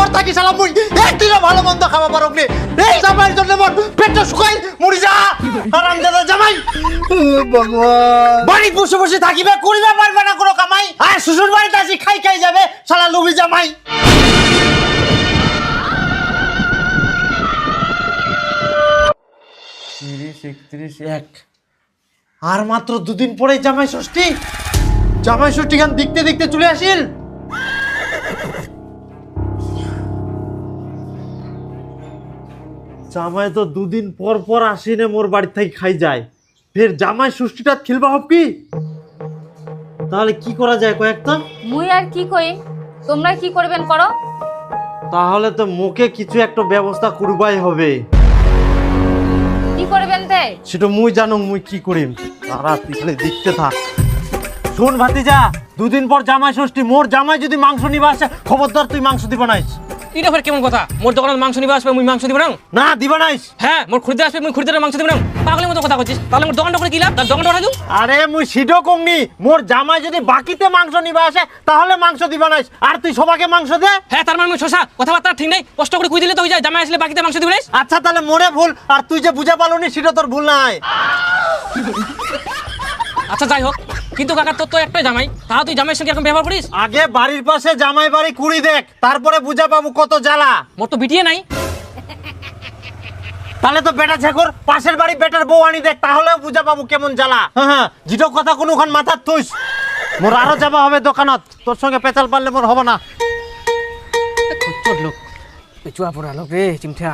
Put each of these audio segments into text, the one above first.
পর থাকি শালা মুই। একদিনও ভালো মন্দ খাওয়া পারক নি। এই জামাইয়ের জন্য মোর পেটটা শুকাই মরি যা। আরাম দাদা জামাই। ভগবান। বাড়ি বসে বসে থাকিবে করিবে পারবে না কোনো কামাই। আর শ্বশুর বাড়িতে আসি খাই খাই যাবে শালা লুবি জামাই। তিরিশ একত্রিশ এক। আর মাত্র দুদিন পরে জামাই ষষ্ঠী। জামাই ষষ্ঠী গান দেখতে দেখতে চলে আসিল। জামাই তো দুদিন পর পর আসিনে মোর বাড়ি থেকে খাই যায়। ফের জামাই ষষ্ঠীটা খেলবা হব কি? তাহলে কি করা যায় কয়েকটা মুই আর কি কই? তোমরা কি করবেন করো? তাহলে তো মুখে কিছু একটা ব্যবস্থা করবাই হবে। কি করবেন তে? সেটা মুই জানো মুই কি করিম? তারা তুই খালি দেখতে থাক। শোন ভাতিজা দুদিন পর জামাই ষষ্ঠী মোর জামাই যদি মাংস নিবা আসে খবরদার তুই মাংস দিবা নাইস। এটা ফের কেমন কথা? মোর দোকানত মাংস নিবা আসবে মুই মাংস দিব না না দিবা নাইস হ্যাঁ মোর খরিদ্দার আসবে মুই খরিদ্দারের মাংস দিব না পাগলের মতো কথা করছিস তাহলে মোর দোকানটা করে কি লাভ? তার দোকানটা উঠাই দিও আরে মুই সিডো কমনি। মোর জামাই যদি বাকিতে মাংস নিবা আসে তাহলে মাংস দিবা নাইস আর তুই সবাকে মাংস দে। হ্যাঁ তার মানে মুই শশা কথাবার্তা ঠিক নাই। কষ্ট করে কুই দিলে তো হয়ে যায়। জামাই আসলে বাকিতে মাংস দিব না আচ্ছা তাহলে মোরে ভুল। আর তুই যে বুঝা পালনি সেটা তোর ভুল নাই। আচ্ছা যাই হোক। কিন্তু কাকা তোর তো একটাই জামাই। তাও তুই জামাইয়ের সঙ্গে এরকম ব্যবহার করিস? আগে বাড়ির পাশে জামাই বাড়ি কুড়ি দেখ তারপরে বুঝা পাবো কত জ্বালা। মোর তো বিটিয়ে নাই। তাহলে তো বেটা ছেকর পাশের বাড়ি বেটার বউ আনি দেখ তাহলেও বুঝা পাবো কেমন জ্বালা। হ্যাঁ হ্যাঁ যেটা কথা কোনো ওখান মাথার তুইস। মোর আরও যাবা হবে দোকানত। তোর সঙ্গে পেঁচাল পারলে মোর হবে না। লোক। চুয়া পড়া লোক রে চিমঠা।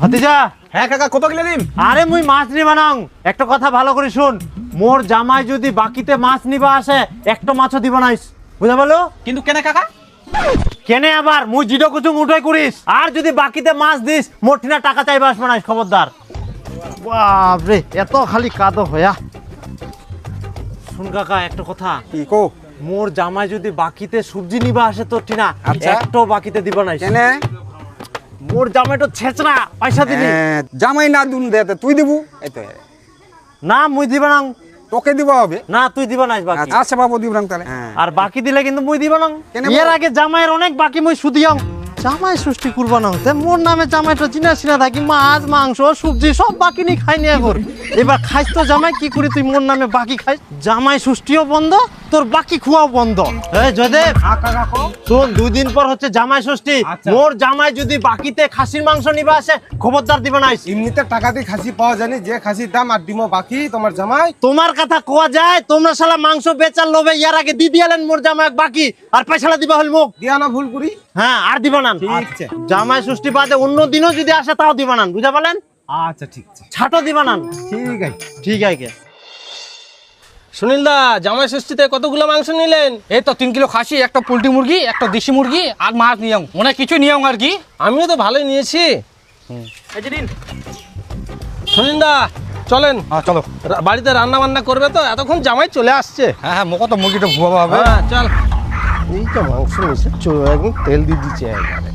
ভাতিজা হ্যাঁ কাকা কোপা গেলে দিন আরে মুই মাছ নিবা নাও একটা কথা ভালো করে শুন। মোর জামাই যদি বাকিতে মাছ নিবা আসে একটা মাছও দিবা নাইস। বুঝা পারল কিন্তু কেন কাকা? কেনে আবার? মুই জিডো কুচুং উঠাই করিস। আর যদি বাকিতে মাছ দিস মোর ঠিনা টাকা চাইবা আসবে না খবরদার। বাপরে এত খালি কাদো হয়া। শুন কাকা একটা কথা। কি কো মোর জামাই যদি বাকিতে সবজি নিবা আসে তোর টিনা আচ্ছা। একটাও বাকিতে দিবা নাই কেন? মোর জামাই তো ছেচরা পয়সা হ্যাঁ, জামাই না দুন দে তুই দিবু। এই তো। না মুই দিবা না। তোকে দিব হবে। না তুই দিবা নাই বাকি। আচ্ছা বাবু দিব না তাহলে। হ্যাঁ। আর বাকি দিলে কিন্তু মুই দিবা না। কেনে এর আগে জামাইয়ের অনেক বাকি মুই সুদিয়াম জামাই সৃষ্টি করবা না তে মোর নামে জামাইটা চিনা চিনা থাকি মাছ মাংস সবজি সব বাকি নি খাই নিয়ে এবার এবার খাইস তো জামাই কি করি তুই মোর নামে বাকি খাইস? জামাই সৃষ্টিও বন্ধ তোর বাকি খুয়াও বন্ধ। জয়দেব শোন দুই দিন পর হচ্ছে জামাই ষষ্ঠী। আচ্ছা। মোর জামাই যদি বাকিতে খাসির মাংস নিবা আসে খবরদার দিবা নাই এমনিতে টাকা দিয়ে খাসি পাওয়া জানি যে খাসির দাম আর ডিমও বাকি তোমার জামাই। তোমার কথা কোয়া যায় তোমরা শালা মাংস বেচার লোভে ইয়ার আগে দি দিয়ালেন মোর জামাই বাকি আর পয়সাটা দিবা হল মুখ দিয়া না ভুল করি। হ্যাঁ আর দিবা না। জামাই ষষ্ঠী বাদে অন্য দিনও যদি আসে তাও দিবা না। বুঝা পালেন আচ্ছা ঠিক আছে। ছাটো দিবা না। ঠিক আছে। ঠিক আছে। সুনীল দা জামাই ষষ্ঠীতে কতগুলো মাংস নিলেন? এই তো তিন কিলো খাসি একটা পোলট্রি মুরগি একটা দেশি মুরগি আর মাছ নিয়ে মনে হয় কিছু নিয়ে আর কি। আমিও তো ভালোই নিয়েছি। সুনীল দা চলেন। হ্যাঁ চলো। রা- বাড়িতে রান্না বান্না করবে তো এতক্ষণ জামাই চলে আসছে। হ্যাঁ হ্যাঁ মোকে তো মুরগিটা ভুয়াবা হবে। হ্যাঁ চল। এই তো মাংস মিশে চলে একদম তেল দিয়ে দিচ্ছে একবারে।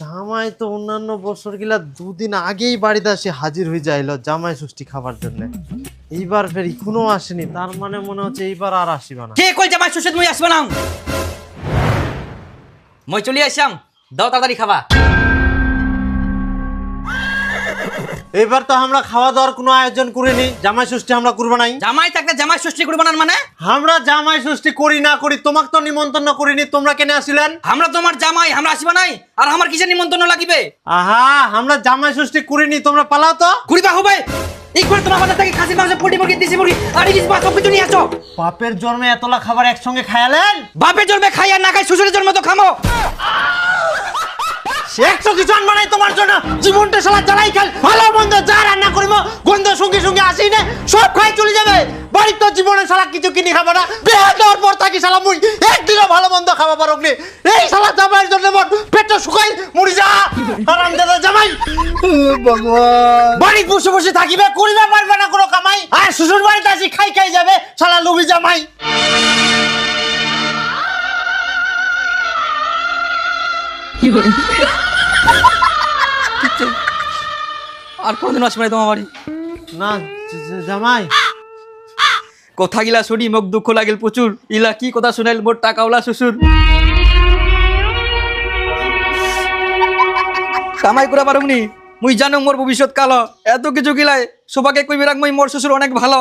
জামাই তো অন্যান্য বছর গিলা দুদিন আগেই বাড়িতে আসে হাজির হয়ে যাইলো জামাই ষষ্ঠী খাবার জন্য। এইবার ফের এখনও আসেনি, তার মানে মনে হচ্ছে এইবার আর আসিবা না। কে কই জামাই ষষ্ঠী মুই আসবা না মই চলি আসাম দাও তাড়াতাড়ি খাবা। এবার তো আমরা খাওয়া দাওয়ার কোনো আয়োজন করিনি জামাই ষষ্ঠী আমরা করব নাই। জামাই থাকতে জামাই ষষ্ঠী করব না মানে? আমরা জামাই ষষ্ঠী করি না করি তোমাকে তো নিমন্ত্রণ করিনি তোমরা কেন আসিলেন? আমরা তোমার জামাই আমরা আসবা নাই? আর আমার কিসের নিমন্ত্রণ লাগিবে? আহা আমরা জামাই ষষ্ঠী করিনি তোমরা পালাও তো। ঘুরিবা হবে? একবার তোমার বাজার থেকে মাংস পোল্ট্রি মুরগি দেশি মুরগি আর ইলিশ মাছ সব কিছু নিয়ে আসো। বাপের জন্মে এতলা খাবার একসঙ্গে খায়ালেন বাপের জন্মে খাই আর না খাই শ্বশুরের জন্মে তো খামো। একশো কিছু আনবা নাই তোমার জন্য জীবনটা সালা জ্বালাই খাল ভালো কিছু কিনে খাব না। বিয়ে দেওয়ার পর থাকি সালা মুই। একদিনও ভালো মন্দ খাওয়া পারক নি। এই সালা জামাইয়ের জন্য মোর পেটটা শুকাই মরি যা। আরাম দাদা জামাই। ভগবান। বাড়ি বসে বসে থাকিবে করিবে পারবে না কোনো কামাই। আর শ্বশুর বাড়িতে আসি খাই খাই যাবে সালা লুবি জামাই। আর কোনদিন আসবে তোমার বাড়ি? না জামাই। কথা গিলা শুনি মোক দুঃখ লাগিল প্রচুর। ইলা কি কথা শুনাইল মোর টাকাওলা শ্বশুর কামাই করা পারুমনি মুই জানো মোর ভবিষ্যৎ কালো। এত কিছু গিলাই সবাকে কইবে রাখ মুই মোর শ্বশুর অনেক ভালো।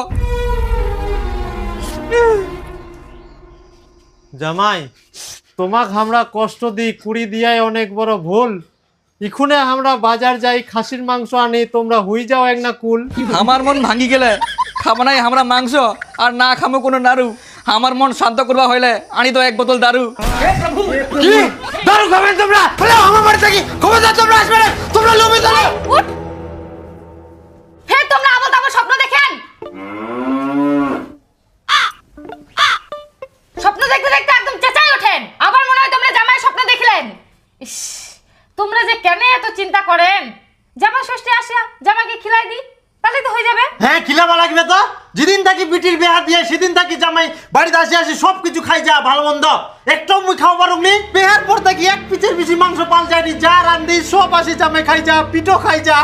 জামাই তোমাক আমরা কষ্ট দিই কুড়ি দিয়াই অনেক বড় ভুল। ইখুনে আমরা বাজার যাই খাসির মাংস আনি তোমরা হুই যাও এক না কুল। আমার মন ভাঙি গেলে খাব নাই আমরা মাংস আর না খামো কোনো নাড়ু। আমার মন শান্ত করবা হইলে আনি তো এক বোতল দারু। কি? দারু খাবেন তোমরা? বলে আমার বাড়ি থাকি খবরদার তোমরা আসবে লোভে স্বপ্ন দেখেন? স্বপ্ন দেখতে দেখতে একদম চেঁচাই ওঠেন। আবার মনে হয় তোমরা জামাই স্বপ্ন দেখলেন। ইস তোমরা যে কেন এত চিন্তা করেন? জামা ষষ্ঠী আসিয়া জামাকে খিলাই দি। তাহলে তো হয়ে যাবে? হ্যাঁ খিলাবা লাগবে তো? যেদিন থাকি বিটির বিয়া দিয়ে সেদিন থাকি জামাই বাড়িতে আসি আসি সব কিছু খাই যা ভালো মন্দ। একটাও মুই খাওয়া পারুক নি। বিহার পর থাকি এক পিচের বেশি মাংস পাল যায়নি। যা রান্ধি সব আসি জামাই খাই যা পিঠো খাই যা।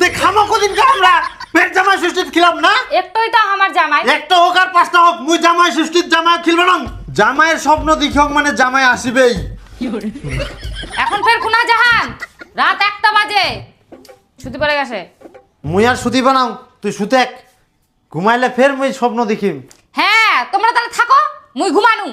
তে খামো কদিন কা আমরা? পেট জামাই সুষ্টিত খিলাম না? একটাই তো আমার জামাই। একটা হোক আর পাঁচটা হোক মুই জামাই সুষ্টিত জামাই খিলবে না। জামাইয়ের স্বপ্ন দেখি হোক মানে জামাই আসিবেই। এখন ফের কুনা জাহান। রাত একটা বাজে। ছুটি পড়ে গেছে। মুই আর সুতি বানাও তুই সুতেক। ঘুমাইলে ফের মুই স্বপ্ন দেখিম। হ্যাঁ তোমরা তাহলে থাকো মুই ঘুমানু।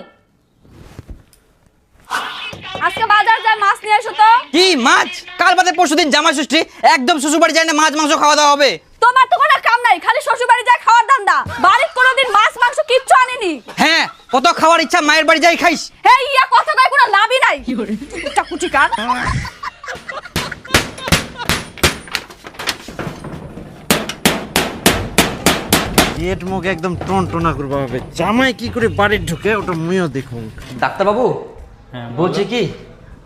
আজকে বাজার যাই মাছ নিয়ে এসো তো। কি মাছ? কাল বাদে পরশু দিন জামাই ষষ্ঠী একদম শ্বশুর বাড়ি যায় না মাছ মাংস খাওয়া দাওয়া হবে। তোমার তো কোনো কাম নাই খালি শ্বশুর বাড়ি যায় খাওয়ার ধান্দা। বাড়ির কোনোদিন মাছ মাংস কিচ্ছু আনেনি। হ্যাঁ কত খাওয়ার ইচ্ছা মায়ের বাড়ি যাই খাইস। হে ইয়া কথা কয় কোনো লাভই নাই। চাকুচি কার? গেট মুখ একদম টন টনা করবা হবে। জামাই কি করে বাড়ি ঢুকে ওটা মুইও দেখুন। ডাক্তারবাবু বলছি কি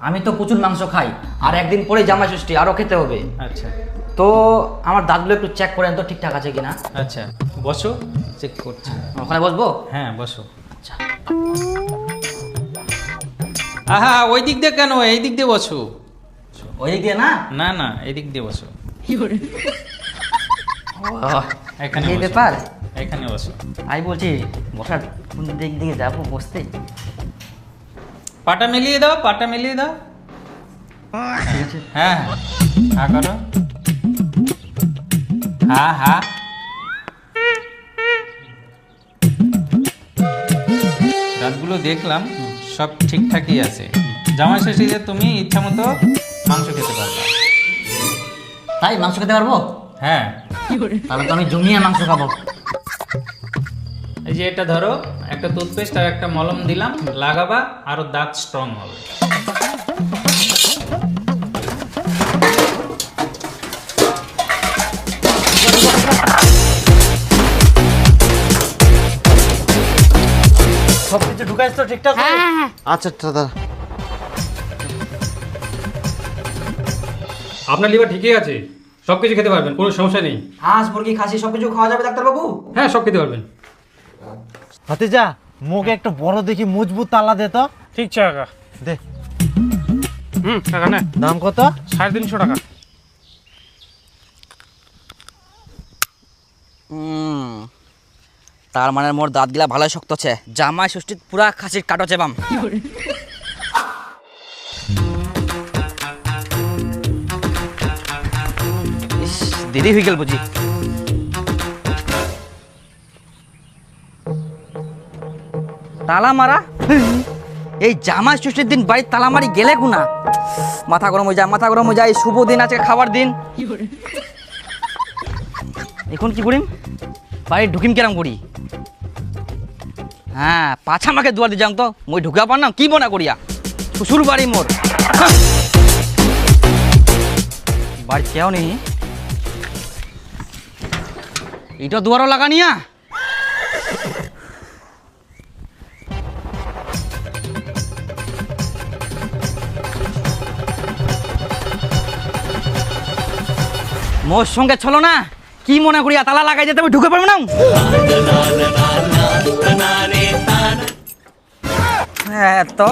আমি তো প্রচুর মাংস খাই আর একদিন পরে জামাই ষষ্ঠী আরও খেতে হবে। আচ্ছা। তো আমার দাঁতগুলো একটু চেক করেন তো ঠিকঠাক আছে কিনা? আচ্ছা বসো চেক করছি। ওখানে বসবো? হ্যাঁ বসো। আচ্ছা। আহা ওই দিক দিয়ে কেন? এই দিক দিয়ে বসো। ওই দিক দিয়ে না? না না এই দিক দিয়ে বসো। এখানে ব্যাপার? এখানে বসো আমি বলছি বসার কোন দিক দিকে যাব বসতে? পাটা মিলিয়ে দাও পাটা মিলিয়ে দাও। হ্যাঁ হ্যাঁ। করো। হ্যাঁ হ্যাঁ দাঁতগুলো দেখলাম সব ঠিকঠাকই আছে। জামাই ষষ্ঠীতে তুমি ইচ্ছা মতো মাংস খেতে পারবে। তাই মাংস খেতে পারব? হ্যাঁ। তাহলে তো আমি জমিয়ে মাংস খাব। এই যে এটা ধরো একটা টুথপেস্ট আর একটা মলম দিলাম লাগাবা আরও দাঁত স্ট্রং হবে। সব কিছু ঢুকাইছ তো ঠিকঠাক হ্যাঁ হ্যাঁ হ্যাঁ। আচ্ছা দাদা আপনার লিভার ঠিকই আছে সব কিছু খেতে পারবেন কোনো সমস্যা নেই। হাঁস মুরগি খাসি সব কিছু খাওয়া যাবে ডাক্তারবাবু? হ্যাঁ সব খেতে পারবেন। হাতিজা মুখে একটা বড় দেখি মজবুত তালা দে তো। ঠিক আছে কাকা দে। হুম কাকা না। দাম কত? সাড়ে তিনশো টাকা। হুম তার মানে মোর দাঁত দাঁতগুলা ভালোই শক্ত আছে। জামাই ষষ্ঠী পুরা খাসির কাটো চেবাম দেরি হয়ে গেল বুঝি। তালা মারা এই জামা ষষ্ঠীর দিন বাড়ির তালা মারি গেলে গুনা। মাথা গরম হয়ে যায়, মাথা গরম হয়ে যায় শুভ দিন আছে খাবার দিন। এখন কি করিম বাড়ি ঢুকিম কেরাম করি। হ্যাঁ পাছা আমাকে দুয়ার দিয়ে যাও তো, মই ঢুকা পার না, কি বনা করিয়া? শ্বশুর বাড়ি মোর। বাড়ি কেউ নেই এটা দুয়ারও লাগানিয়া মোর সঙ্গে চলো না। কি মনে করি তালা লাগাই যেতে ঢুকে পারব না? হ্যাঁ তো।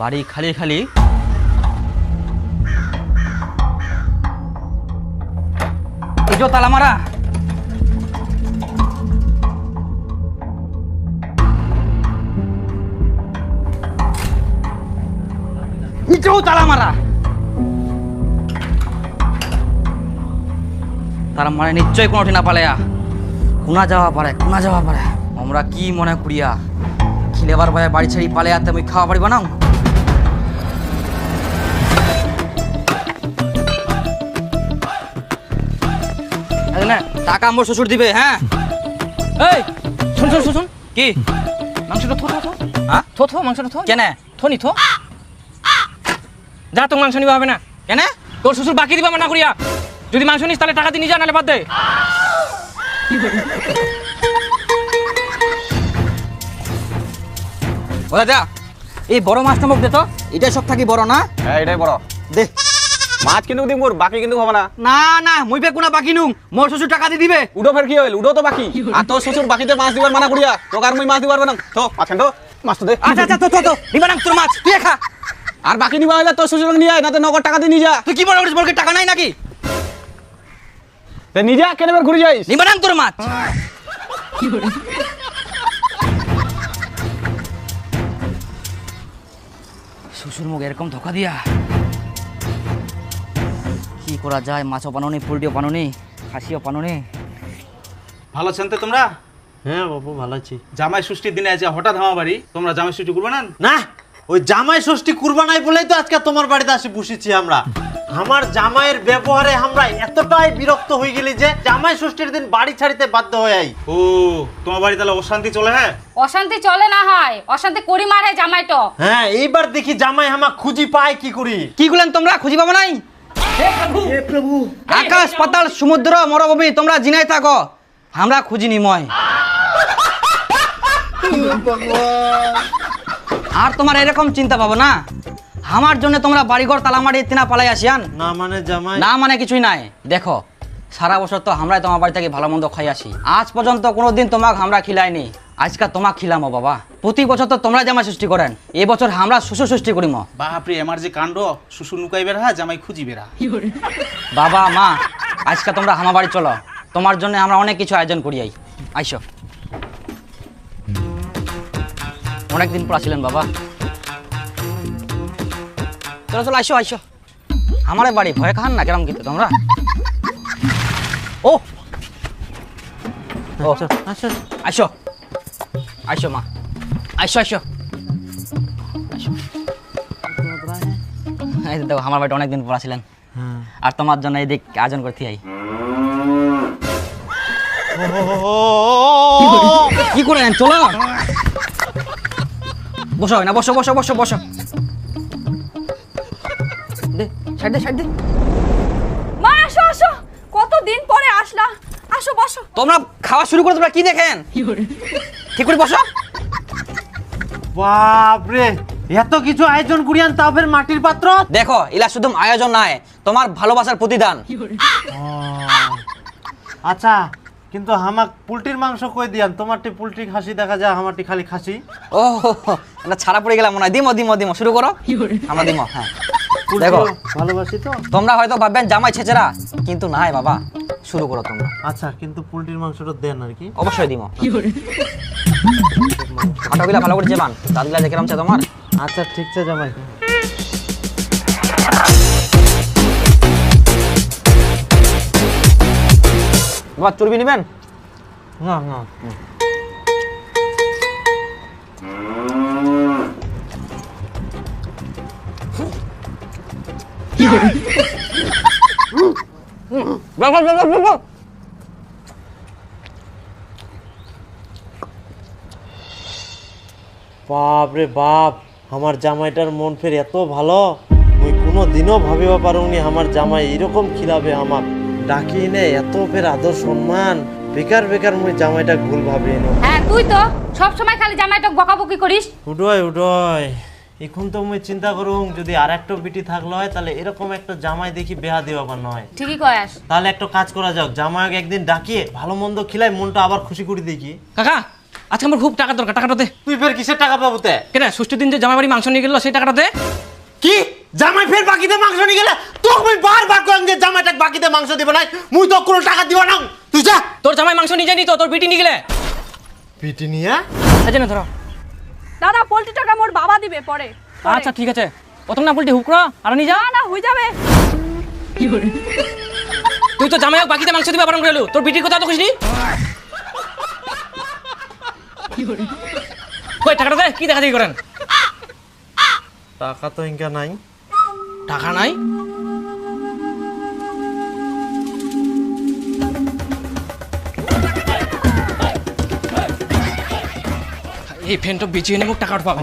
বাড়ি খালি খালি। তালা মারা। নিচেও তালা মারা। তার মানে নিশ্চয়ই কোনো না পালেয়া কোনা যাওয়া পারে কোনা যাওয়া পারে। আমরা কি মনে করিয়া খিলেবার ভাই বাড়ি ছাড়ি পালে আর তুমি খাওয়া এই নে, টাকা আমার শ্বশুর দিবে হ্যাঁ? এই শোন শোন শোন, শোন। কি? মাংসটা থো থো থো। হ্যাঁ? থো থো মাংসটা থো। কেনে? থো নি থো। যা তোর মাংস নিবা হবে না। কেনে? তোর শ্বশুর বাকি দিবা না করিয়া যদি মাংস নিস তাহলে টাকা দিয়ে নিয়ে যা নাহলে বাদ দে। ও দাদা এই বড় মাছটা মুখ দে তো। এটাই সব থাকি বড় না? হ্যাঁ এটাই বড়। দে। মাছ কিন্তু দিম মোর বাকি কিন্তু হবে না। না না মুই পে কোনা বাকি নুম। মোর শ্বশুর টাকা দিয়ে দিবে। উডো ফের কি হইল? উডো তো বাকি। আর তোর শ্বশুর বাকিতে মাছ দিবার মানা করিয়া তোকে আর মুই মাছ দিবার না তো মাছ তো মাছ তো দে। আচ্ছা আচ্ছা তো তো নিবা না তোর মাছ। তুই খা। আর বাকি নিবা হইলে তোর শ্বশুর নিয়ে আয় না তো নগদ টাকা দিয়ে নিয়ে যা। তুই কি মনে করিস মোর টাকা নাই নাকি? তে নিয়ে যা কেন এবার ঘুরে যাইস? নিবা না তোর মাছ। শ্বশুর মুখ এরকম ধোকা দিয়া। কি করা যায় মাছও পানোনি পোলট্রিও পানোনি খাসিও পানোনি ভালো আছেন তো তোমরা? হ্যাঁ বাবু ভালো আছি। জামাই ষষ্ঠীর দিনে আছে হঠাৎ আমার বাড়ি তোমরা জামাই ষষ্ঠী করবে না? না ওই জামাই ষষ্ঠী করবা নাই বলেই তো আজকে তোমার বাড়িতে আসি বসেছি আমরা। আমার জামাইয়ের ব্যবহারে আমরা এতটাই বিরক্ত হয়ে গেলি যে জামাই ষষ্ঠীর দিন বাড়ি ছাড়িতে বাধ্য হয়ে আই। ও তোমার বাড়ি তাহলে অশান্তি চলে হ্যাঁ? অশান্তি চলে না হয় অশান্তি করি মারে জামাইটো। হ্যাঁ এইবার দেখি জামাই হামা খুঁজি পায় কি করি। কি করলেন তোমরা খুঁজি পাবো নাই? আকাশ পাতাল সমুদ্র মরভূমি তোমরা জিনাই থাকো। আমরা খুঁজি নিময়। আর তোমার এরকম চিন্তা পাবো না আমার জন্য তোমরা বাড়িঘর তালামারি তিনা পালাই আসিয়ান? না মানে জামাই। না মানে কিছুই নাই। দেখো সারা বছর তো আমরাই তোমার বাড়ি থেকে ভালো মন্দ খাই আসি। আজ পর্যন্ত কোনোদিন তোমাকে আমরা খিলাইনি। আজকে তোমাক খিলামো বাবা। প্রতি বছর তো তোমরা জামা সৃষ্টি করেন। এই বছর আমরা শ্বশুর সৃষ্টি করিম। বাপরে আমার যে কাণ্ড শ্বশুর নুকাই বেড়া জামাই খুঁজি বেড়া। বাবা মা আজকে তোমরা আমার বাড়ি চলো। তোমার জন্য আমরা অনেক কিছু আয়োজন করি আই। আইসো। অনেকদিন পর আসছিলেন বাবা। চলো চলো আইসো আইসো। আমার বাড়ি ভয় খান না কেরম কিন্তু তোমরা? ও! ও আইসো। আইসো মা। আইসো আইসো। আইসো। এই দেখো আমার বাড়িতে অনেকদিন পর আসছিলেন আর তোমার জন্য এই দিক আয়োজন করতে আই। কি করে চলো বসো না বসো বসো বসো বসো। দে সাইড দে সাইড দে। মা আসো আসো। কতদিন পরে আসলা? আসো বসো। তোমরা খাওয়া শুরু করে তোমরা কি দেখেন? ঠিক করে বসো। বাপরে এত কিছু আয়োজন করিয়ান তাও ফের মাটির পাত্র? দেখো ইলা শুধু আয়োজন নাই তোমার ভালোবাসার প্রতিদান। আচ্ছা কিন্তু হামাক পুলটির মাংস কই দিয়ান? তোমারটি পোলট্রি খাসি দেখা যায় আমারটি খালি খাসি। ও এটা ছাড়া পড়ে গেলাম মনে হয়। দিমো দিমো দিমো শুরু করো। আমরা দিমো হ্যাঁ। দেখো। ভালোবাসি তো? তোমরা হয়তো ভাববেন জামাই ছেচেরা। কিন্তু নাই বাবা শুরু করো তোমরা। আচ্ছা কিন্তু পোলট্রির মাংসটা দেন আর কি। অবশ্যই দিমো। খাটাগুলা ভালো করে চেবান দাদুলা দেখে রামছে তোমার? আচ্ছা ঠিক আছে জামাই। বাবা চর্বি নেবেন? না না। বাপ রে বাপ, আমার জামাইটার মন ফের এত ভালো, মুই কোনো দিনও ভাবিবা পারুনি আমার জামাই এরকম খিলাবে আমার ডাকি নে এত ফের আদর সম্মান। বেকার বেকার মুই জামাইটা ভুল ভাবি নো হ্যাঁ তুই তো সব সময় খালি জামাইটা বকাবকি করিস। উডয় উডয়। এখন তো মুই চিন্তা করুম যদি আর একটা বিটি থাকল হয় তাহলে এরকম একটা জামাই দেখি বেহা দেওয়া বা নয়। ঠিকই কয়াস। তাহলে একটা কাজ করা যাক জামাইকে একদিন ডাকিয়ে ভালো মন্দ খিলাই মনটা আবার খুশি করে দেখি। কাকা আজকে আমার খুব টাকা দরকার টাকাটা দে। তুই ফের কিসের টাকা পাবো তে? কেন ষষ্ঠীর দিন যে জামাই বাড়ি মাংস নিয়ে গেল সেই টাকাটা দে। জামাই ফের বাকিতে মাংস নিয়ে গেলে? তোকে মুই বারবার কইম যে জামাইটাক বাকিতে মাংস দিব না মুই তো কোনো টাকা দিব না। তুই যা। তোর জামাই মাংস নিয়ে যায়নি তো তোর বিটি নিয়ে গেলে? পিটি নিয়ে? আছে না ধরো। দাদা পোল্ট্রি টাকা মোর বাবা দিবে পরে পরে। আচ্ছা ঠিক আছে। প্রথম না বলটি হুক আর নিয়ে যা না না হয়ে যাবে। তুই তো জামাই বাকিতে মাংস দিবে বারণ করে এলু। তোর বিটির কথা তো খুশি কই টাকাটা দে কি দেখা দেখি করেন? টাকা তো ইনকা নাই। টাকা নাই? এই ফ্যানটা তো এনে মোক টাকা পাবে